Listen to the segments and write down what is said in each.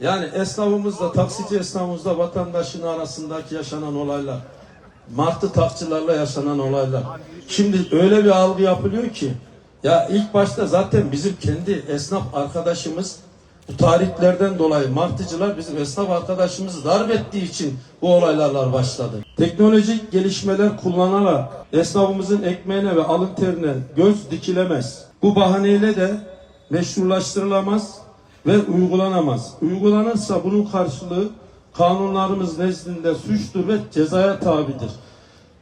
Yani esnafımızla, taksici esnafımızla vatandaşın arasındaki yaşanan olaylar, martı takçılarla yaşanan olaylar. Şimdi öyle bir algı yapılıyor ki, ya ilk başta zaten bizim kendi esnaf arkadaşımız bu tarihlerden dolayı martıcılar bizim esnaf arkadaşımızı darp ettiği için bu olaylarlar başladı. Teknolojik gelişmeler kullanarak esnafımızın ekmeğine ve alın terine göz dikilemez. Bu bahaneyle de meşrulaştırılamaz ve uygulanamaz. Uygulanırsa bunun karşılığı kanunlarımız nezdinde suçtur ve cezaya tabidir.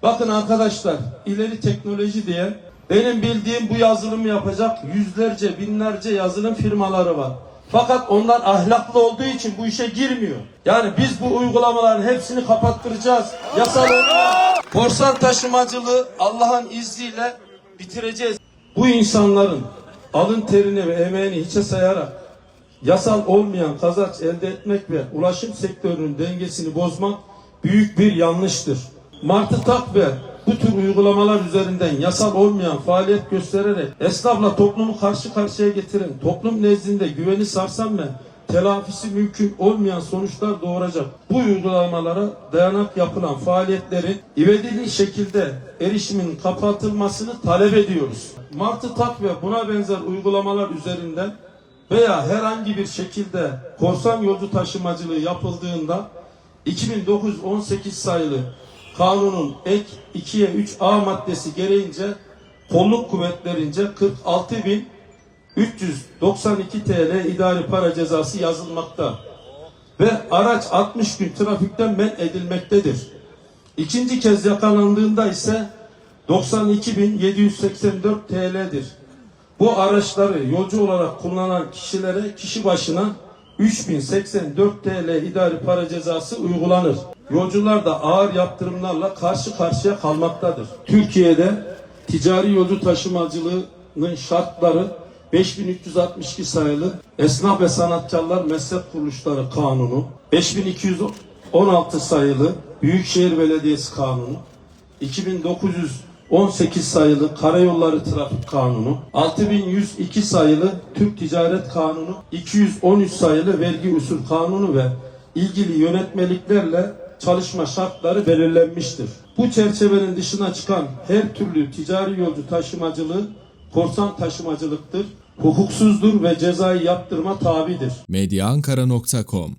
Bakın arkadaşlar ileri teknoloji diye benim bildiğim bu yazılımı yapacak yüzlerce binlerce yazılım firmaları var. Fakat onlar ahlaklı olduğu için bu işe girmiyor. Yani biz bu uygulamaların hepsini kapattıracağız. Yasal olarak korsan taşımacılığı Allah'ın izniyle bitireceğiz. Bu insanların alın terini ve emeğini hiçe sayarak yasal olmayan kazanç elde etmek ve ulaşım sektörünün dengesini bozmak büyük bir yanlıştır. Martı Tak ve bu tür uygulamalar üzerinden yasal olmayan faaliyet göstererek esnafla toplumu karşı karşıya getiren, toplum nezdinde güveni sarsan ve telafisi mümkün olmayan sonuçlar doğuracak. Bu uygulamalara dayanak yapılan faaliyetlerin ivedili şekilde erişimin kapatılmasını talep ediyoruz. Martı Tak ve buna benzer uygulamalar üzerinden veya herhangi bir şekilde korsan yolcu taşımacılığı yapıldığında 2918 sayılı kanunun ek 2'ye 3A maddesi gereğince kolluk kuvvetlerince 46.392 TL idari para cezası yazılmakta ve araç 60 gün trafikten men edilmektedir. İkinci kez yakalandığında ise 92.784 TL'dir. Bu araçları yolcu olarak kullanan kişilere kişi başına 3084 TL idari para cezası uygulanır. Yolcular da ağır yaptırımlarla karşı karşıya kalmaktadır. Türkiye'de ticari yolcu taşımacılığının şartları 5362 sayılı Esnaf ve Sanatkarlar Meslek Kuruluşları Kanunu, 5216 sayılı Büyükşehir Belediyesi Kanunu, 2918 sayılı Karayolları Trafik Kanunu, 6102 sayılı Türk Ticaret Kanunu, 213 sayılı Vergi Usul Kanunu ve ilgili yönetmeliklerle çalışma şartları belirlenmiştir. Bu çerçevenin dışına çıkan her türlü ticari yolcu taşımacılığı korsan taşımacılıktır, hukuksuzdur ve cezai yaptırma tabidir. medyaankara.com